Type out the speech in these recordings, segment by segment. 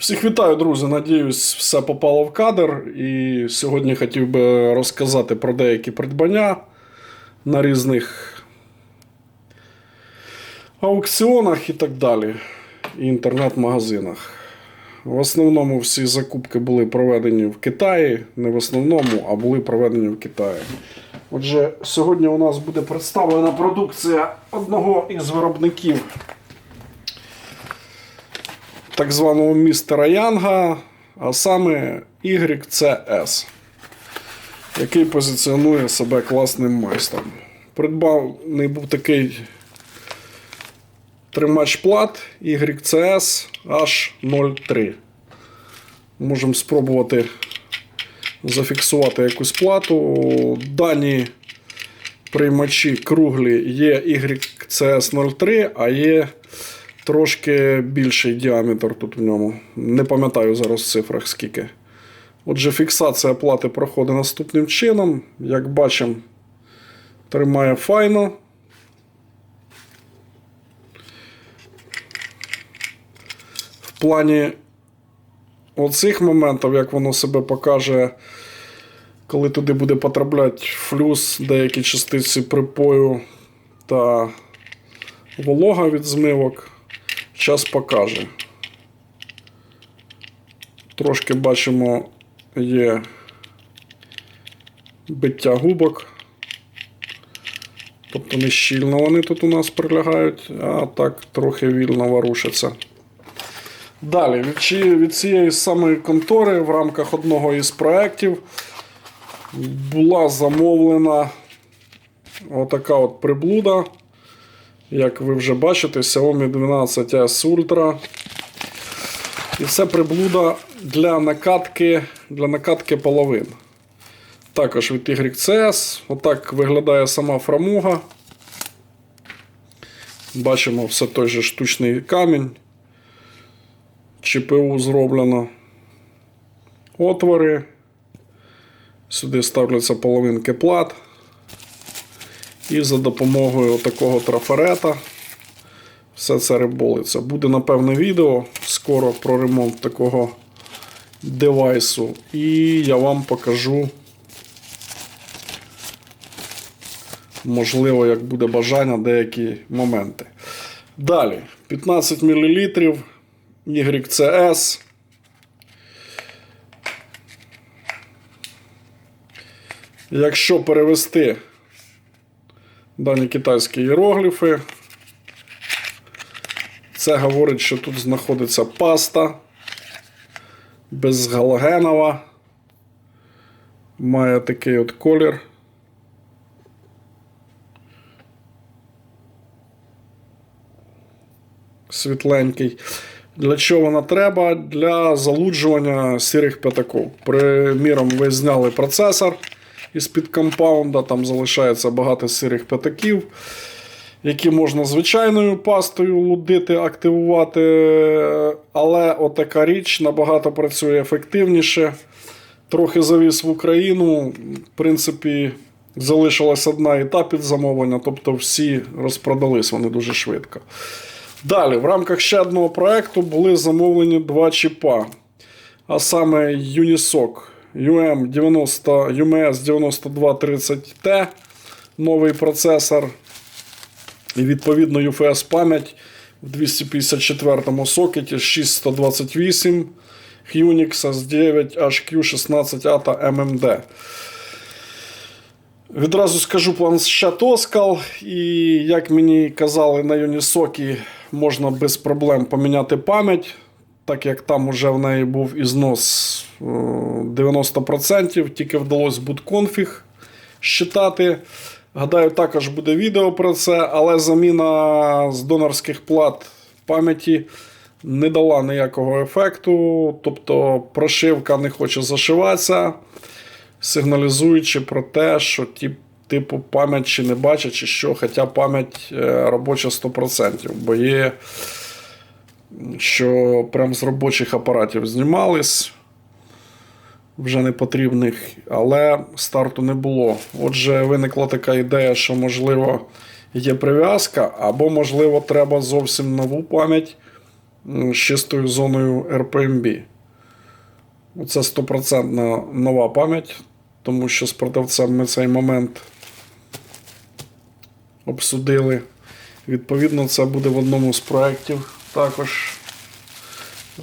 Всіх вітаю, друзі. Надіюсь, все попало в кадр. І сьогодні хотів би розказати про деякі придбання на різних аукціонах і так далі, і інтернет-магазинах. В основному всі закупки були проведені в Китаї, не в основному, а були проведені в Китаї. Отже, сьогодні у нас буде представлена продукція одного із виробників так званого містера Янга, а саме YCS, який позиціонує себе класним майстром. Придбаний був такий тримач плат YCS H03. Можемо спробувати зафіксувати якусь плату. Дані приймачі круглі є YCS03, а є трошки більший діаметр тут в ньому. Не пам'ятаю зараз в цифрах скільки. Отже, фіксація плати проходить наступним чином. Як бачимо, тримає файно. В плані оцих моментів, як воно себе покаже, коли туди буде потрапляти флюс, деякі частиці припою та волога від змивок, час покаже. Трошки бачимо, є биття губок. Тобто не щільно вони тут у нас прилягають, а так трохи вільно ворушаться. Далі, від, цієї самої контори в рамках одного із проєктів була замовлена отака от приблуда. Як ви вже бачите, Xiaomi 12S Ultra. І це приблуда для накатки, для накатки половин. Також від YCS. Отак виглядає сама фрамуга. Бачимо все той же штучний камінь. ЧПУ зроблено. Отвори. Сюди ставляться половинки плат. І за допомогою такого трафарета все це риболиться. Буде, напевне, відео скоро про ремонт такого девайсу. І я вам покажу, можливо, як буде бажання, деякі моменти. Далі, 15 мл YCS. Якщо перевести дані китайські іерогліфи. Це говорить, що тут знаходиться паста безгалогенова. Має такий от колір. Світленький. Для чого вона треба? Для залуджування сірих п'ятаків. Приміром, ви зняли процесор із-під компаунда, там залишається багато сирих п'ятаків, які можна звичайною пастою лудити, активувати. Але отака річ набагато працює ефективніше. Трохи завіз в Україну. В принципі, залишилась одна етап під замовлення, тобто всі розпродались вони дуже швидко. Далі, в рамках ще одного проєкту були замовлені два чіпа, а саме Unisoc UM 90, UMS 9230T, новий процесор. І відповідно UFS пам'ять в 254 сокеті 6128 Unix S9 HQ16A та MMD. Відразу скажу планшет Оскал, і як мені казали на Юнісокі, можна без проблем поміняти пам'ять, так як там уже в неї був ізнос е, 90%, тільки вдалося будконфіг щитати. Гадаю, також буде відео про це, але заміна з донорських плат пам'яті не дала ніякого ефекту. Тобто прошивка не хоче зашиватися, сигналізуючи про те, що ті, типу пам'ять чи не бачить, чи що, хоча пам'ять е, робоча 100%. Бо є, що прям з робочих апаратів знімались вже непотрібних, але старту не було. Отже, виникла така ідея, що, можливо, є прив'язка, або, можливо, треба зовсім нову пам'ять з чистою зоною RPMB. Це стопроцентна нова пам'ять, тому що з продавцем ми цей момент обсудили. Відповідно, це буде в одному з проєктів також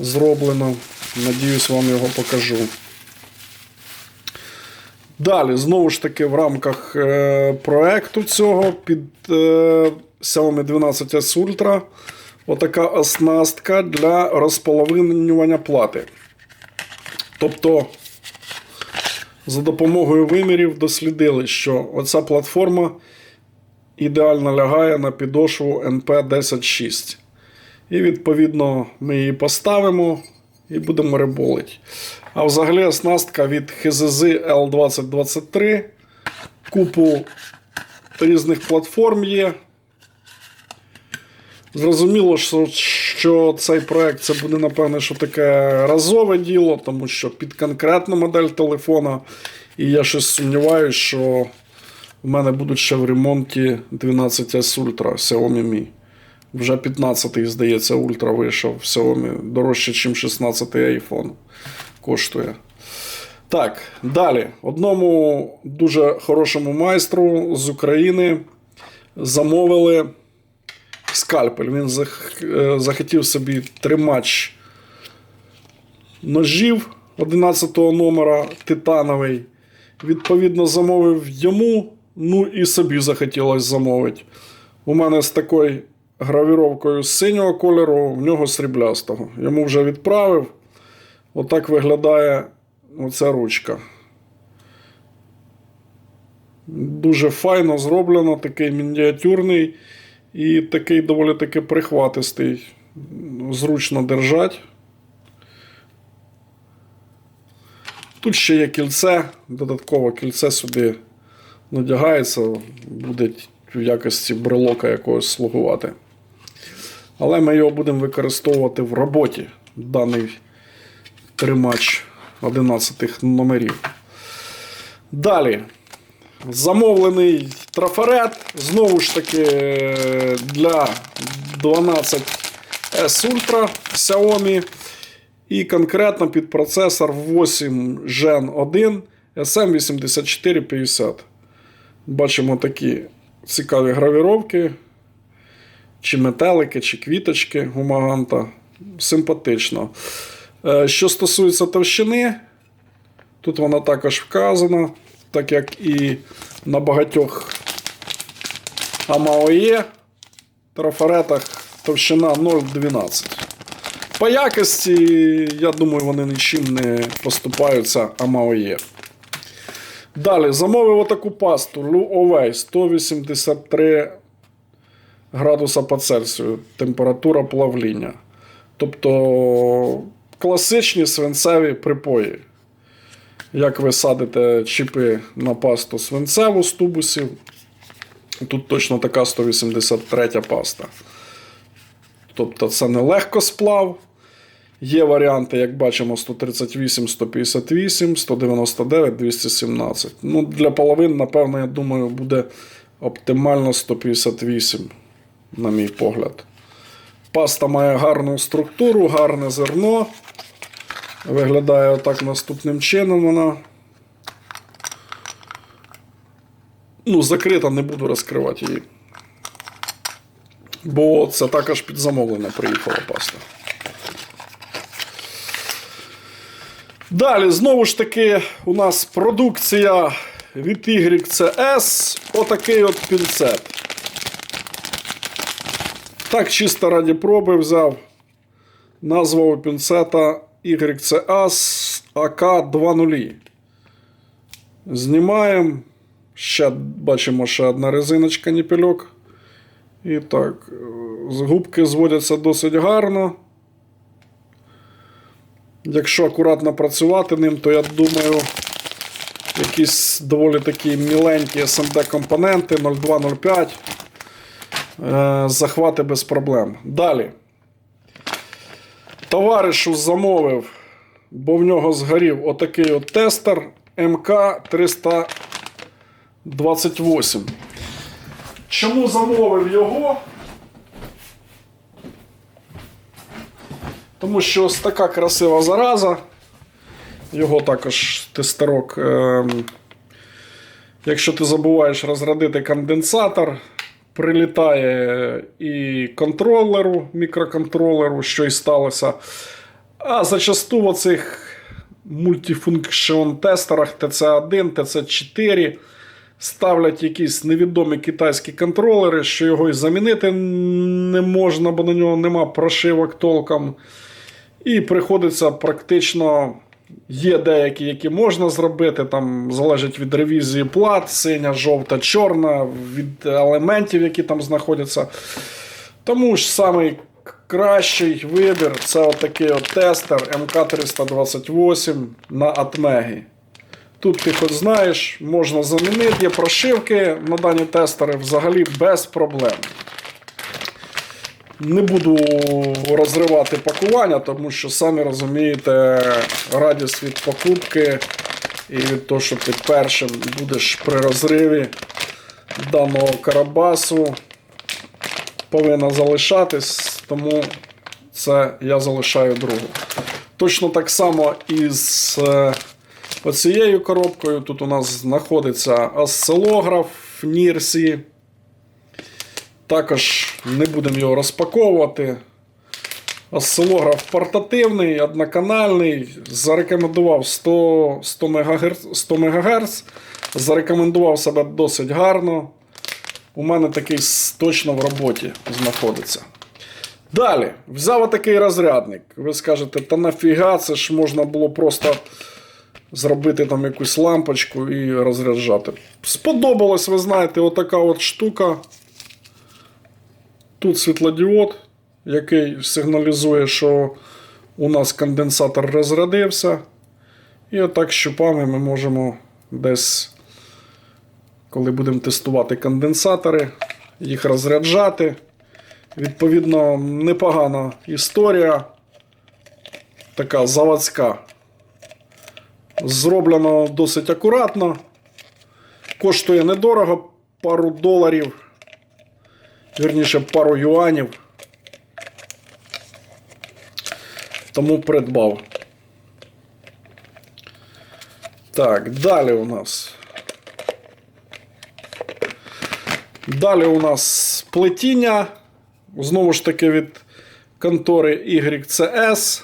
зроблено. Надіюсь, вам його покажу. Далі, знову ж таки, в рамках е, проекту цього під е, Xiaomi 12S Ultra отака оснастка для розполовинювання плати. Тобто, за допомогою вимірів дослідили, що оця платформа ідеально лягає на підошву NP106. І відповідно ми її поставимо і будемо риболити. А взагалі оснастка від HZZ L2023. Купу різних платформ є. Зрозуміло, що цей проект це буде, напевне, що таке разове діло, тому що під конкретну модель телефона. І я щось сумніваюся, що в мене будуть ще в ремонті 12S Ultra Xiaomi Mi. Вже 15-й, здається, Ультра вийшов в Xiaomi дорожче, ніж 16-й iPhone коштує. Так, далі. Одному дуже хорошому майстру з України замовили скальпель. Він е, захотів собі тримач ножів 11-го номера титановий. Відповідно, замовив йому, ну і собі захотілося замовити. У мене з такою гравіровкою з синього кольору, в нього сріблястого. Йому вже відправив. Отак виглядає оця ручка. Дуже файно зроблено, такий мініатюрний і такий доволі таки прихватистий. Зручно держать. Тут ще є кільце, додаткове кільце сюди надягається, буде в якості брелока якогось слугувати. Але ми його будемо використовувати в роботі, даний тримач 11 номерів. Далі. Замовлений трафарет. Знову ж таки для 12 S Ultra Xiaomi. І конкретно під процесор 8 Gen 1 SM8450. Бачимо такі цікаві гравіровки. Чи метелики, чи квіточки у Маганта. Симпатично. Е, Що стосується товщини, тут вона також вказана, так як і на багатьох AMAOE трафаретах товщина 0,12. По якості, я думаю, вони нічим не поступаються AMAOE. Далі замовив отаку пасту Lu 183 градуса по Цельсію. Температура плавління. Тобто класичні свинцеві припої. Як ви садите чіпи на пасту свинцеву з тубусів. Тут точно така 183 паста. Тобто це не легко сплав. Є варіанти, як бачимо, 138, 158, 199, 217. Ну, для половин, напевно, я думаю, буде оптимально 158, на мій погляд. Паста має гарну структуру, гарне зерно. Виглядає отак наступним чином вона. Ну, закрита, не буду розкривати її. Бо це також під замовлення приїхала паста. Далі, знову ж таки, у нас продукція від YCS. Отакий от пінцет. Так, чисто раді проби взяв. Назва у пінцета YCS AK20. Знімаємо. Ще бачимо ще одна резиночка ніпельок. І так, губки зводяться досить гарно. Якщо акуратно працювати ним, то я думаю, якісь доволі такі міленькі SMD компоненти 0205. Е, захвати без проблем. Далі. Товаришу замовив, бо в нього згорів отакий от тестер МК328. Чому замовив його? Тому що ось така красива зараза. Його також тестерок. ем, Якщо ти забуваєш розрядити конденсатор, прилітає і контролеру, мікроконтролеру, що і сталося. А зачасту в оцих мультифункшн тестерах TC1, TC4 ставлять якісь невідомі китайські контролери, що його і замінити не можна, бо на нього нема прошивок толком. І приходиться практично. Є деякі, які можна зробити, там залежить від ревізії плат, синя, жовта, чорна, від елементів, які там знаходяться. Тому ж самий кращий вибір це отакий от тестер МК328 на Атмегі. Тут ти хоч знаєш, можна замінити, є прошивки на дані тестери взагалі без проблем. Не буду розривати пакування, тому що самі розумієте, радість від покупки і від того, що ти першим будеш при розриві даного карабасу, повинна залишатись, тому це я залишаю другу. Точно так само і з е, оцією коробкою. Тут у нас знаходиться осцилограф Нірсі. Також не будемо його розпаковувати. Осцилограф портативний, одноканальний. Зарекомендував 100 100 МГц, 100 МГц. Зарекомендував себе досить гарно. У мене такий точно в роботі знаходиться. Далі, взяв отакий розрядник. Ви скажете, та нафіга, це ж можна було просто зробити там якусь лампочку і розряджати. Сподобалось, ви знаєте, отака от штука. Тут світлодіод, який сигналізує, що у нас конденсатор розрядився. І отак щупами ми можемо десь, коли будемо тестувати конденсатори, їх розряджати. Відповідно, непогана історія. Така заводська. Зроблено досить акуратно. Коштує недорого, пару доларів. Вірніше, пару юанів. Тому придбав. Так, далі у нас. Далі у нас плетіння. Знову ж таки від контори YCS.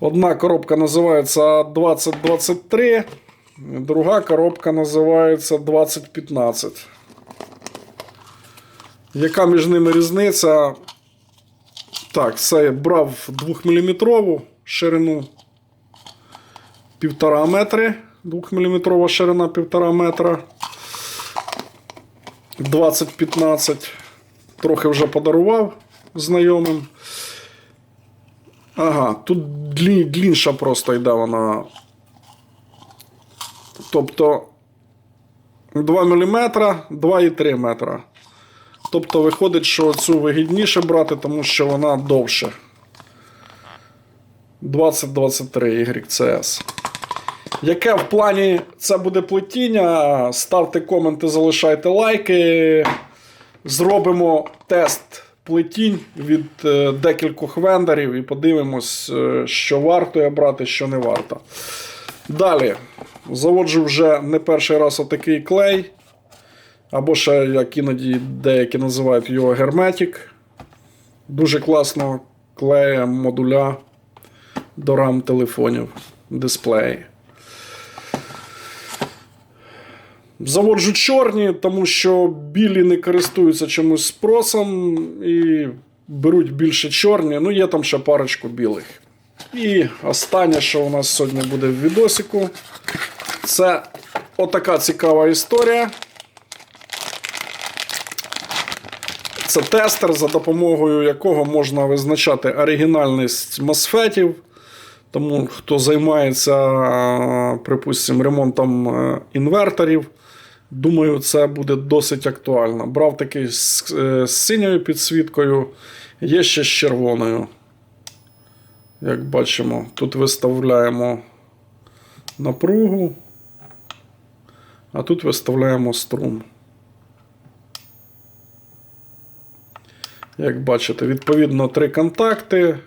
Одна коробка називається 2023, друга коробка називається 2015. Яка між ними різниця? Так, це брав 2-мм ширину 1,5 метри. 2-мм ширина 1,5 метра. 2015. Трохи вже подарував знайомим. Ага, тут длінша просто йде вона. Тобто 2 мм, 2,3 метра. Тобто виходить, що цю вигідніше брати, тому що вона довше. 2023 YCS. Яке в плані це буде плетіння? Ставте коменти, залишайте лайки. Зробимо тест плетінь від е, декількох вендорів і подивимось, е, що варто я брати, що не варто. Далі. Заводжу вже не перший раз отакий клей. Або ще, як іноді деякі називають його герметик. Дуже класно клеє модуля до рам телефонів, дисплеї. Заводжу чорні, тому що білі не користуються чимось спросом і беруть більше чорні. Ну, є там ще парочку білих. І останнє, що у нас сьогодні буде в відосику, це отака цікава історія. Це тестер, за допомогою якого можна визначати оригінальність мосфетів. Тому хто займається, припустимо, ремонтом е, інверторів, думаю, це буде досить актуально. Брав такий з, е, з синьою підсвіткою, є ще з червоною. Як бачимо, тут виставляємо напругу, а тут виставляємо струм. Як бачите, відповідно три контакти.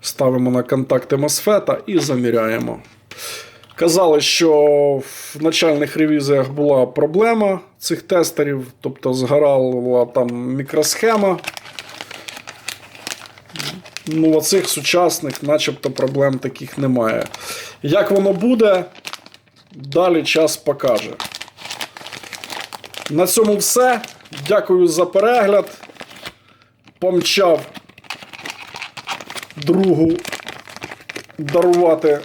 Ставимо на контакти MOSFET і заміряємо. Казали, що в начальних ревізіях була проблема цих тестерів, тобто згорала там мікросхема. Ну, оцих сучасних, начебто, проблем таких немає. Як воно буде, далі час покаже. На цьому все. Дякую за перегляд. Помчав другу дарувати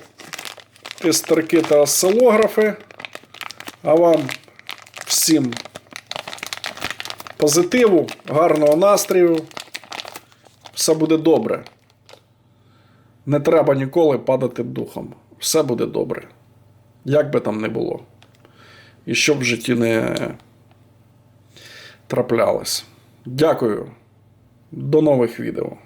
тестерки та осцилографи. А вам всім позитиву, гарного настрою. Все буде добре. Не треба ніколи падати духом. Все буде добре. Як би там не було. І що в житті не траплялось. Дякую. До нових відео.